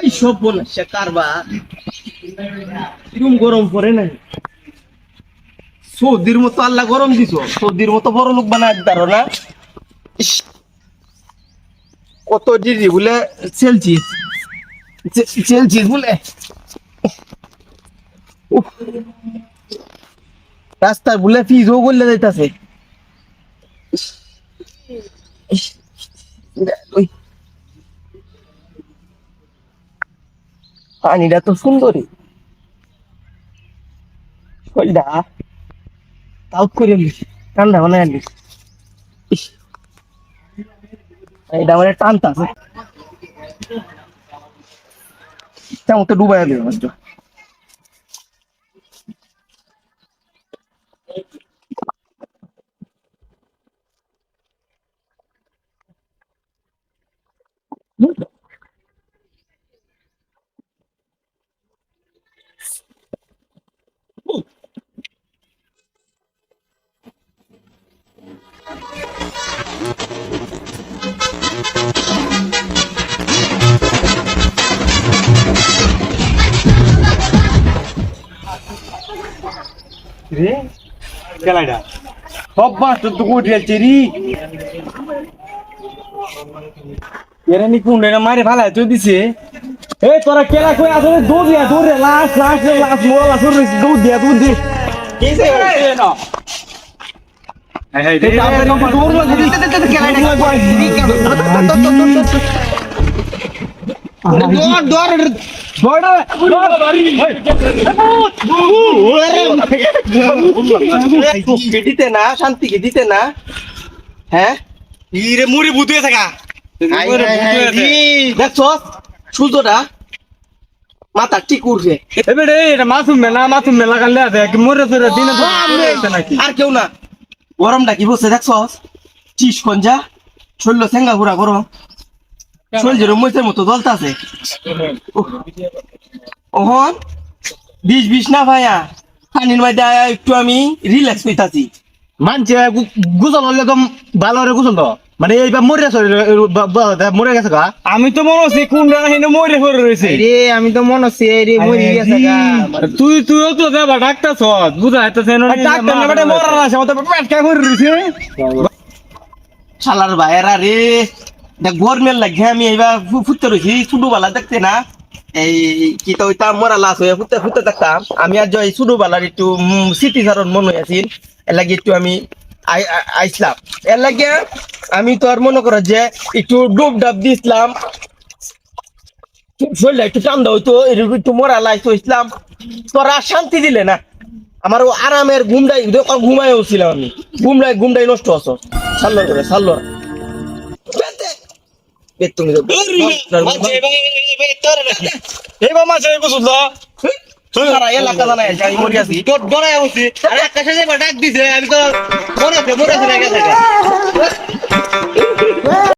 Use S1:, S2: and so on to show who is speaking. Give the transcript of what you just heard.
S1: এই সব বলে সে কারবার এরকম গরম পড়ে নাই। সৌদির মতো আল্লাহ গরম দিছ। সৌদির মতো বড় লোক বানায় না। কত ডিগ্রি বলে সেলসিয়াস। সেলসিয়াস বলে। রাস্তার বলে ফিজও বললে যাইতাছে। ওই পানিটা তো সুন্দরই শরীরটা তাউট করে নিস ঠান্ডা নিস। ইস, এটা আমার টানতা তো ডুবাই দেবে মাত্র রে
S2: খেলাটা
S1: সব মাছ তো উঠে চেরি এরা নি কুন্ডে না মারে ভালো তো দিছে এই তোরা কেলা কই আসলে দৌড় দিয়া দৌড় রে লাস লাস লাস মোরা লাস দৌড় দিয়া দৌড় দে কিসে না
S2: হ্যাঁ হ্যাঁ
S1: এই তাপরে দৌড় লাগি দিতে দিতে কেলা দৌড় দৌড় দিতে না না হ্যাঁ? সূর্যটা মাথা
S2: এবারে মাসুম মেলা মাসুম মেলা মরে দিনে
S1: আর কেউ না গরমটা কি বসে দেখছ চিস কঞ্জা শরীর সেঙ্গা ঘুরা গরম শরীর মতো দলতা আছে। ওহন বিষ বিষ না ভাইয়া? পানির মধ্যে একটু আমি রিল্যাক্স হইতাছি।
S2: মানছে গুজল হলে তো ভালো রে গুজল তো। মানে এইবার মরে গেছে মরে গেছে গা। আমি তো মনে হচ্ছে কোন হেনে মরে পড়ে রয়েছে।
S1: রে আমি তো মনে হচ্ছে রে মরি গেছে গা।
S2: তুই তুইও তো দেবা ডাক্তার সৎ বুঝা যাইতেছে ডাক্তার না বেটা মরার আছে মতো পেট কা করে রয়েছে।
S1: শালার ভাইয়েরা রে। গরমের লাগে আমি এইবার ফু- ফুটতে রয়েছি ছোটবেলা দেখতে না? এই কি তো মরা লাশ হয়ে, ফুটতে ফুটতে দেখতাম। আমি আর এই একটু মনে হয়েছিল এর লাগে একটু আমি আই- আই- আইসলাম এর লাগে আমি তো আর মনে করো যে একটু ডুব ডাব শরীরটা একটু হইতো একটু মরা লাইতো ইসলাম তোরা শান্তি দিলে না? আমার আরামের ঘুমটাই ঘুমায় ছিলাম আমি। ঘুমটাই ঘুমটাই নষ্ট হতো সাল্লো করে সাল্লো সারা এলাকা জানাই আছে,
S2: আমি তো মরে আছে মরে আছে।